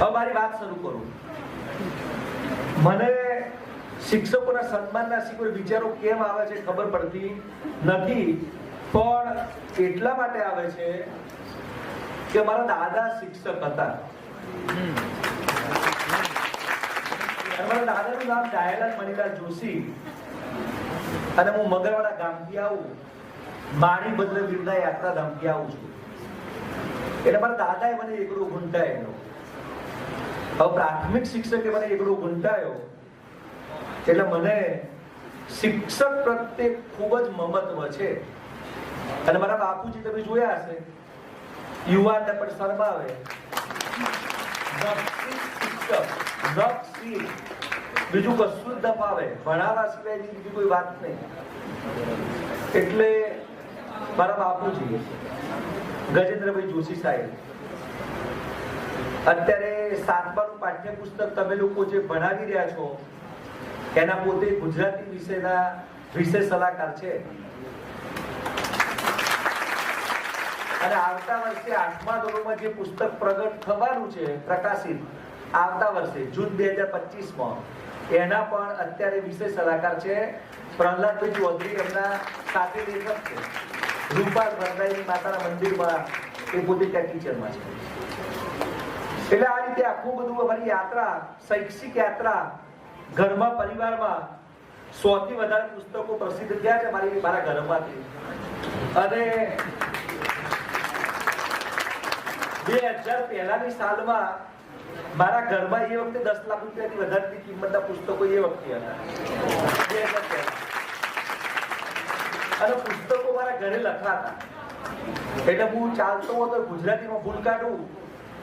હવે મારી વાત શરૂ કરું. મને શિક્ષકોના સન્માનના શીખવા વિચારો કેમ આવે છે ખબર પડતી નથી, પણ એટલા માટે આવે છે કે મારા દાદા શિક્ષક હતા. મારા દાદાનું નામ ડાયાલાલ મણિલાલ જોશી. અને હું મગરવાડા ગામથી આવું મારી યાત્રા ધામથી આવું છું. એટલે મારા દાદાએ મને એકડો ગુંટાયેલો હવે પ્રાથમિક શિક્ષકે મને એકડો ગુંટાયો. એટલે મને શિક્ષક પ્રત્યે ખૂબ જ મમત્વ છે. અને મારા બાપુજી તમે જોયા હશે. યુવાનને પણ શરમાવે બીજું કશું જ દફાવે ફાવે ભણાવવા સિવાયની બીજી કોઈ વાત નહીં. એટલે મારા બાપુજી, ગજેન્દ્રભાઈ જોશી સાહેબ, અત્યારે સાતમાનું પાઠ્યપુસ્તક તમે લોકો જે ભણાવી રહ્યા છો, એના પોતે ગુજરાતી વિષયના વિષય સલાહકાર છે. અને આવતા વર્ષે આઠમા ધોરણમાં જે પુસ્તક પ્રગટ થવાનું છે, પ્રકાશિત, આવતા વર્ષે, જૂન બે હજાર પચીસમાં, એના પણ અત્યારે વિષય સલાહકાર છે પ્રહલાદભાઈ ચૌધરી, એમના સાથે લેખક છે. રૂપાલ ભદ્રાઈની માતાના મંદિરમાં એ પોતે ત્યાં ટીચરમાં છે. એટલે આ રીતે આખું બધું અમારી યાત્રા, શૈક્ષિક યાત્રા, ઘરમાં, પરિવારમાં સો થી વધારે પુસ્તકો પ્રસિદ્ધ થયા છે મારી મારા ઘરમાંથી. અને બે હજાર પહેલાની સાલમાં મારા ઘરમાં એ વખતે દસ લાખ રૂપિયાની વધારેની કિંમતના પુસ્તકો એ વખતે હતા. અને પુસ્તકો મારા ઘરે લખાતા. એટલે હું ચાલતો હતો, ગુજરાતીમાં ભૂલ કાઢું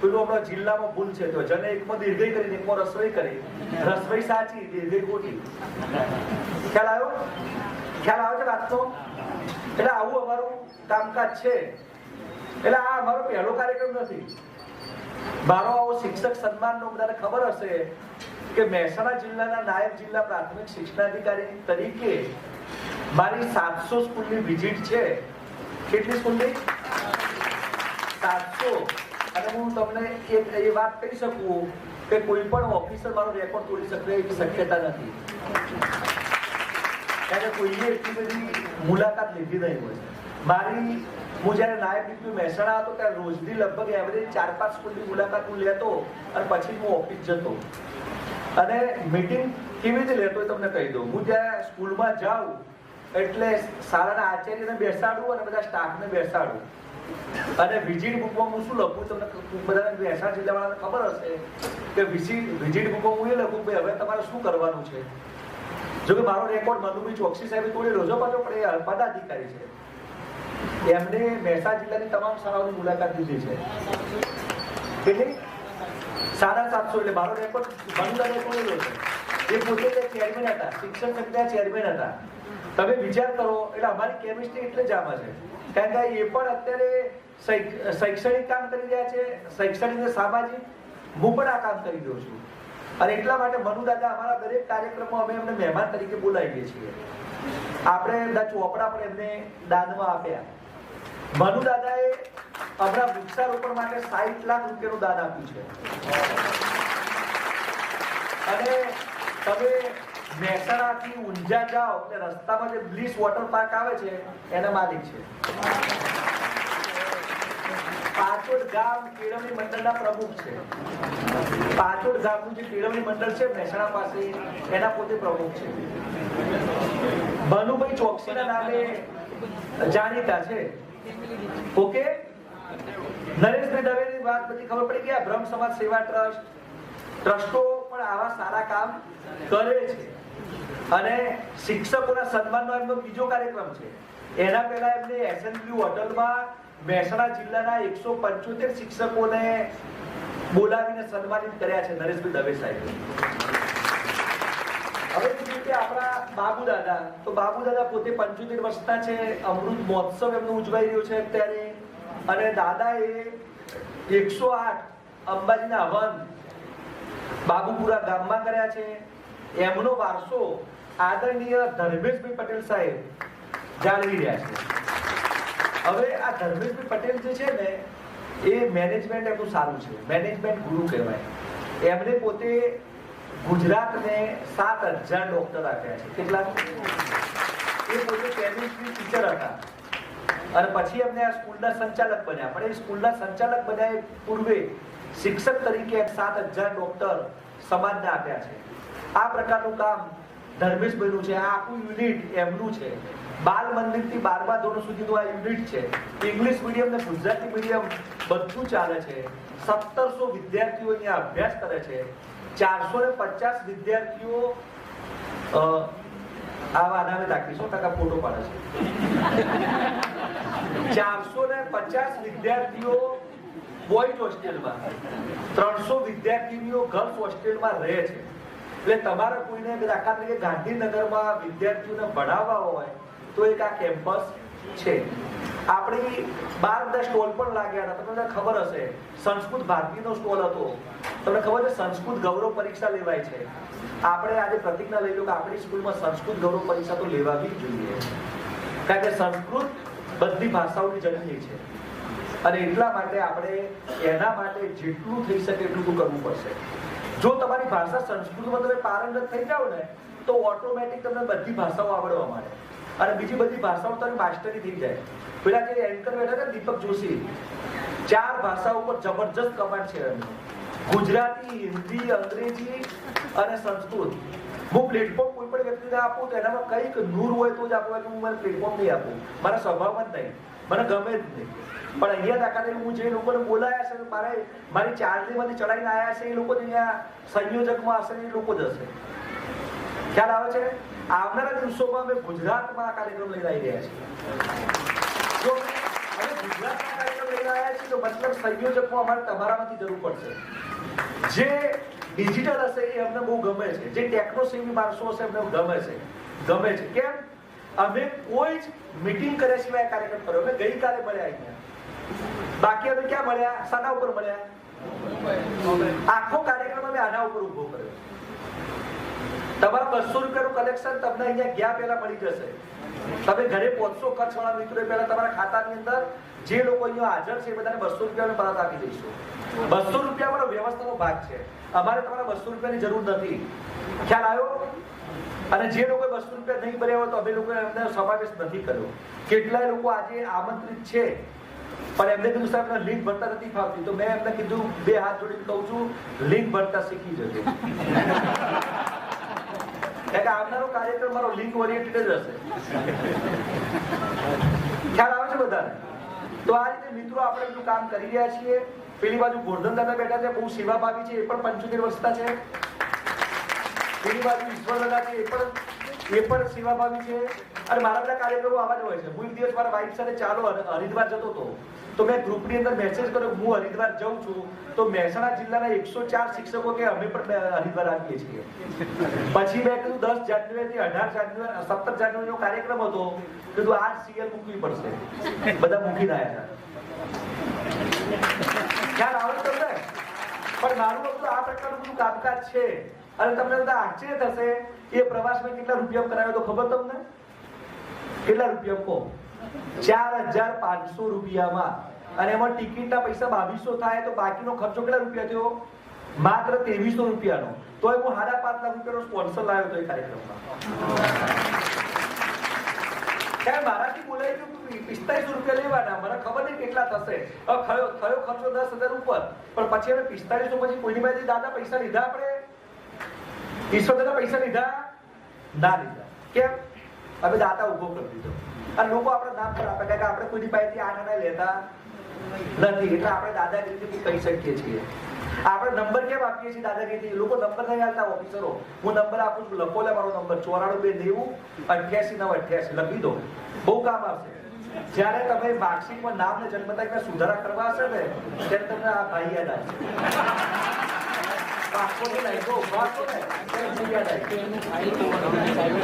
પેલું આપણા જિલ્લામાં ભૂલ છે. તો જને એકમાં દીર્ઘય કરીને, એકમાં રસોઈ કરી, રસોઈ સાચી દીર્ઘય ખોટી. ખ્યાલ આવ્યો? ખ્યાલ આવે છે વાતનો એટલે આવું અમારું કામકાજ છે. એટલે આ અમારો પહેલો કાર્યક્રમ નથી. મારો આવો શિક્ષક સન્માનનો બધાને ખબર હશે કે મહેસાણા જિલ્લાના નાયબ જિલ્લા પ્રાથમિક શિક્ષણાધિકારી તરીકે મારી સાતસો સ્કૂલની વિઝિટ છે. કેટલી સ્કૂલની? સાતસો. અને હું તમને એ એ વાત કહી શકું કે કોઈ પણ ઓફિસર મારો રેકોર્ડ તોડી શકે એવી શક્યતા નથી. કે કોઈએ એટલી બધી મુલાકાત લીધી નહીં હોય. મારી હું જ્યારે નાયબ ડીપી મહેસાણા હતો, ત્યારે રોજની લગભગ એવરેજ ચાર પાંચ સ્કૂલની મુલાકાત હું લેતો અને પછી હું ઓફિસ જતો. અને મીટિંગ કેવી રીતે લેતો એ તમને કહી દઉં. હું જ્યારે સ્કૂલમાં જાઉં, એટલે શાળાના આચાર્યને બેસાડું અને બધા સ્ટાફને બેસાડું. અને વિઝિટ બુકમાં હું શું લખું? તમને બધાને મહેસાણા જિલ્લાવાળાને ખબર હશે કે વિઝિટ વિઝિટ બુકમાં હું એ લખું કે હવે તમારે શું કરવાનું છે? જો કે મારો રેકોર્ડ મધુભાઈ ચોકસી સાહેબે તોડેલો છે પણ એ પદાધિકારી છે. એમને મહેસાણા જિલ્લાની તમામ શાળાઓની મુલાકાત લીધી છે. એટલે સાડા સાતસો, એટલે મારો રેકોર્ડ મનુદાને તોડેલો છે. એ પોતે ત્યાં ચેરમેન હતા, શિક્ષણ સમિતિના ચેરમેન હતા. તમે વિચાર કરો, એટલે અમારી કેમિસ્ટ્રી એટલે જ આમાં છે. કારણ કે એ પણ અત્યારે શૈક- શૈક્ષણિક કામ કરી રહ્યા છે, શૈક્ષણિક ને સામાજિક. હું પણ આ કામ કરી રહ્યો છું. અને એટલા માટે મનુ દાદા, અમારા દરેક કાર્યક્રમમાં અમે એમને મહેમાન તરીકે બોલાવીએ છીએ. આપણે એમના ચોપડા પણ એમને દાનમાં આપ્યા. મનુ દાદાએ હમણાં વૃક્ષારોપણ માટે સાઠ લાખ રૂપિયાનું દાન આપ્યું છે. અને તમે મહેસાણાથી ઊંઝા જાઓ એટલે રસ્તામાં જે બ્લીસ વોટર પાર્ક આવે છે, એના માલિક છે. પાચોડ ગામ કેળવણી મંડળના પ્રમુખ છે. પાચોડ ગામનું જે કેળવણી મંડળ છે, મહેસાણા પાસે, એના પોતે પ્રમુખ છે. ભાનુભાઈ ચોકસીના નામે જાણીતા છે. ઓકે? નરેશભાઈ દવેની વાત બધી ખબર પડી ગયા બ્રહ્મ સમાજ સેવા ટ્રસ્ટ, ટ્રસ્ટો પણ આવા સારા કામ કરે છે. અને શિક્ષકોના સન્માનનો એમનો બીજો કાર્યક્રમ છે. એના પહેલા એમને એસએનબી હોટલમાં મહેસાણા જિલ્લાના એકસો પંચોતેર શિક્ષકોને બોલાવીને સન્માનિત કર્યા છે નરેશભાઈ દવે સાહેબ. હવે બીજી રીતે આપણા બાબુ દાદા તો બાબુ દાદા પોતે પંચોતેર વર્ષના છે. અમૃત મહોત્સવ એમનો ઉજવાઈ રહ્યો છે અત્યારે. અને દાદા એ એકસો આઠ અંબાજીના હવન બાબુપુરા ગામમાં કર્યા છે. એમનો વારસો આદરણીય ધર્મેશભાઈ પટેલ સાહેબ જાળવી રહ્યા છે. હવે આ ધર્મેશભાઈ પટેલ જે છે ને, એ મેનેજમેન્ટ એમનું સારું છે. મેનેજમેન્ટ ગુરુ કહેવાય. એમને પોતે ગુજરાતને સાત હજાર ડોક્ટર આપ્યા છે. કેટલા? એ પોતે કેમિસ્ટ્રી ટીચર હતા. અને પછી એમને આ સ્કૂલના સંચાલક બન્યા. પણ એ સ્કૂલના સંચાલક બન્યા પૂર્વે શિક્ષક તરીકે સાત હજાર ડોક્ટર સમાજને આપ્યા છે. આ પ્રકારનું કામ ધર્મેશભાઈનું છે. આ આખું યુનિટ એમનું છે. બાલ મંદિરથી બારમા ધોરણ સુધીનું આ યુનિટ છે. ઇંગ્લિશ મીડિયમ ને ગુજરાતી મીડિયમ બધું ચાલે છે. સત્તરસો વિદ્યાર્થીઓ અહીંયા અભ્યાસ કરે છે. ચારસો ને પચાસ વિદ્યાર્થીઓ આ રાખી સો ટકા ફોટો પાડે છે. ચારસો ને પચાસ વિદ્યાર્થીઓ બોયઝ હોસ્ટેલમાં ત્રણસો વિદ્યાર્થીનીઓ ગર્લ્સ હોસ્ટેલમાં રહે છે. એટલે તમારે કોઈને દાખલા તરીકે ગાંધીનગરમાં વિદ્યાર્થીઓને ભણાવવા હોય તો એક આ કેમ્પસ છે. આપણી બાર બધા સ્ટોલ પણ લાગ્યા હતા. તમને ખબર હશે, સંસ્કૃત ભારતીનો સ્ટોલ હતો. તમને ખબર છે, સંસ્કૃત ગૌરવ પરીક્ષા લેવાય છે. આપણે આજે પ્રતિજ્ઞા લઈ લો કે આપણી સ્કૂલમાં સંસ્કૃત ગૌરવ પરીક્ષા તો લેવાવી જોઈએ. કારણ કે સંસ્કૃત બધી ભાષાઓની જનની છે. અને એટલા માટે આપણે એના માટે જેટલું થઈ શકે એટલું કરવું પડશે. જો તમારી ભાષા સંસ્કૃતમાં તમે પારંગત થઈ જાઓ ને, તો ઓટોમેટિક તમને બધી ભાષાઓ આવડવા માંડે. અને બીજી બધી ભાષાઓ તમે માસ્ટરી થઈ જાય. પેલા જે એન્કર બેઠા ને દીપક જોશી, ચાર ભાષાઓ પર જબરજસ્ત કમાન્ડ છે ગુજરાતી, હિન્દી, અંગ્રેજી અને સંસ્કૃત. હું પ્લેટફોર્મ કોઈ પણ વ્યક્તિને આપું તો એનામાં કંઈક નૂર હોય તો જ આપું હું મને પ્લેટફોર્મ નહીં આપું. મારા સ્વભાવમાં જ નહીં. મને ગમે જ નહીં. પણ અહીંયા દાખલા હું જે લોકોને બોલાયા છે મારે મારી ચારણીમાંથી ચડાવીને આવ્યા છે એ લોકો અહીંયા સંયોજકમાં હશે એ લોકો જ ખ્યાલ આવે છે? આવનારા દિવસોમાં અમે ગુજરાતમાં આ કાર્યક્રમ લઈને આવી રહ્યા છીએ. જો અમે ગુજરાતમાં કાર્યક્રમ લઈને આવ્યા છીએ, તો મતલબ સંયોજકમાં અમારે તમારામાંથી જરૂર પડશે. જે ડિજિટલ હશે એ અમને બહુ ગમે છે. જે ટેકનો માણસો હશે એમને ગમે છે. ગમે છે. કેમ? અમે કોઈ જ મીટિંગ કર્યા સિવાય કાર્યક્રમ કર્યો. અમે ગઈકાલે મળ્યા અહીંયા. બાકી અમે ક્યાં મળ્યા? શાના ઉપર મળ્યા. આખો કાર્યક્રમ અમે આના ઉપર ઊભો કર્યો. તમારા બસો રૂપિયાનું કલેક્શન તમને અહીંયા ગયા પહેલા મળી જશે. તમે ઘરે પહોંચશો કચ્છ વાળા મિત્રો પહેલા તમારા ખાતાની અંદર જે લોકો અહીંયા હાજર છે એ બધાને બસો રૂપિયા પરત આપી દઈશું. બસો રૂપિયા પણ વ્યવસ્થાનો ભાગ છે. અમારે તમારા બસો રૂપિયાની જરૂર નથી. ખ્યાલ આવ્યો? અને જે લોકો બસો રૂપિયા નહીં ભર્યા હોય તો અમે લોકો એમને સમાવેશ નથી કર્યો. કેટલાય લોકો આજે આમંત્રિત છે, પણ એમને કીધું, સાહેબ મને લિંક ભરતા નથી ફાવતી. તો મેં એમને કીધું, બે હાથ જોડીને કહું છું, લિંક ભરતા શીખી જજો. કે આવનારો કાર્યક્રમ મારો લિંક ઓરિએન્ટેડ જ હશે. ખ્યાલ આવે છે બધાને? તો આ રીતે મિત્રો આપણે બધું કામ કરી રહ્યા છીએ. પેલી બાજુ ગોરધન દાદા બેઠા છે, બહુ સેવાભાવી છે, એ પણ પંચોતેર વર્ષના છે. પેલી બાજુ ઈશ્વર દાદા છે એ પણ એ પણ સેવાભાવી છે. અને મારા બધા કાર્યક્રમો આવા જ હોય છે. હું એક દિવસ મારા વાઈફ સાથે ચાલો હરિદ્વાર જતો હતો. તો મેં ગ્રુપની અંદર મેસેજ કર્યો હું હરિદ્વાર જાઉં છું. તો મહેસાણા જિલ્લાના એકસો ચાર શિક્ષકો કે અમે પણ હરિદ્વાર આવીએ છીએ. પછી મેં કીધું દસ જાન્યુઆરીથી અઢાર જાન્યુઆરી સત્તર જાન્યુઆરી નો કાર્યક્રમ હતો. કીધું આજ સીએલ મૂકવી પડશે. બધા મૂકી રહ્યા હતા ખ્યાલ આવે તમને? પણ મારું બધું આ પ્રકારનું બધું કામકાજ છે. અને તમને બધા આશ્ચર્ય થશે એ પ્રવાસમાં કેટલા રૂપિયા કરાવ્યો તો ખબર તમને? કેટલા રૂપિયા કહો? ચાર હજાર પાંચસો રૂપિયામાં. અને એમાં ટિકિટના પૈસા બાવીસો થાય તો બાકીનો ખર્ચો કેટલા રૂપિયા થયો? માત્ર ત્રેવીસો રૂપિયાનો. તોય હું સાડા પાંચ લાખ રૂપિયાનો સ્પોન્સર લાવ્યો હતો એ કાર્યક્રમમાં. મારાથી હજાર ઉપર. પણ પછી અમે પિસ્તાલીસો પછી કોઈની પાસેથી દાદા પૈસા લીધા આપણે? ઈશ્વર દાદા પૈસા લીધા? ના લીધા. કેમ? અમે દાતા ઊભો કરી દીધો. અને લોકો આપણે નામ પર આપે કે આપણે કોઈની પાસેથી આ નાના લેતા? નથી. એટલે આપણે દાદાગીરીથી કહી શકીએ છીએ. આપણે નંબર કેમ આપીએ છીએ દાદાગીરીથી? લોકો નંબર નહીં આપતા ઓફિસરો હું નંબર આપું છું, લખો લે મારો નંબર. ચોરાણું બે નેવું, અઠ્યાસી નવ, અઠ્યાસી. લખી દો. બહુ કામ આવશે. જ્યારે તમે માર્કશીટમાં નામ ને જન્મ તારીખના સુધારા કરવા હશે ને, ત્યારે તમને આ ભાઈ યાદ આવશે.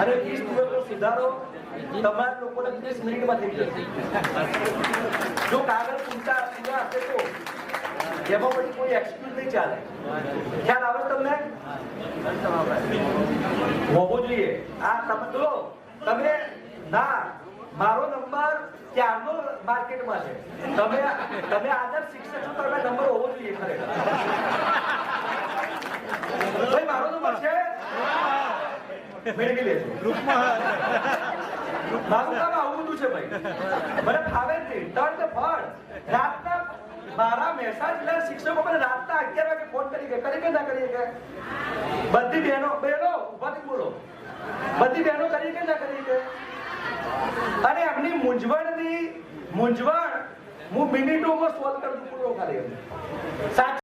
અને વીસ તમારા લોકોને ત્રીસ મિનિટમાં થઈ જશે. કાગળ પૂરતા પૂરા હશે તો એમાં પછી કોઈ એક્સક્યુઝ નહીં ચાલે. ખ્યાલ આવે તમને? હોવો જોઈએ. આ તમે તમે ના મારો નંબર ક્યારનો માર્કેટમાં છે? તમે તમે આદર્શ શિક્ષક છો, તમે નંબર હોવો જોઈએ ખરેખર. ભાઈ, મારો નંબર છે? મેળવી લેજો. મારું કામ આવું બધું છે ભાઈ. મને ફાવે ટર્ન ધ ફળ. રાતના મારા મહેસાણા જિલ્લાના શિક્ષકો મને રાતના અગિયાર વાગે ફોન કરી ગયા કરી કે ના કરી કે? બધી બહેનો બહેનો ઉભાથી બોલો બધી બહેનો કરી કે ના કરી કે અને એમની મૂંઝવણની મૂંઝવણ હું મિનિટોમાં સોલ્વ કરું છું પૂરો ખાલી એમને. સાચી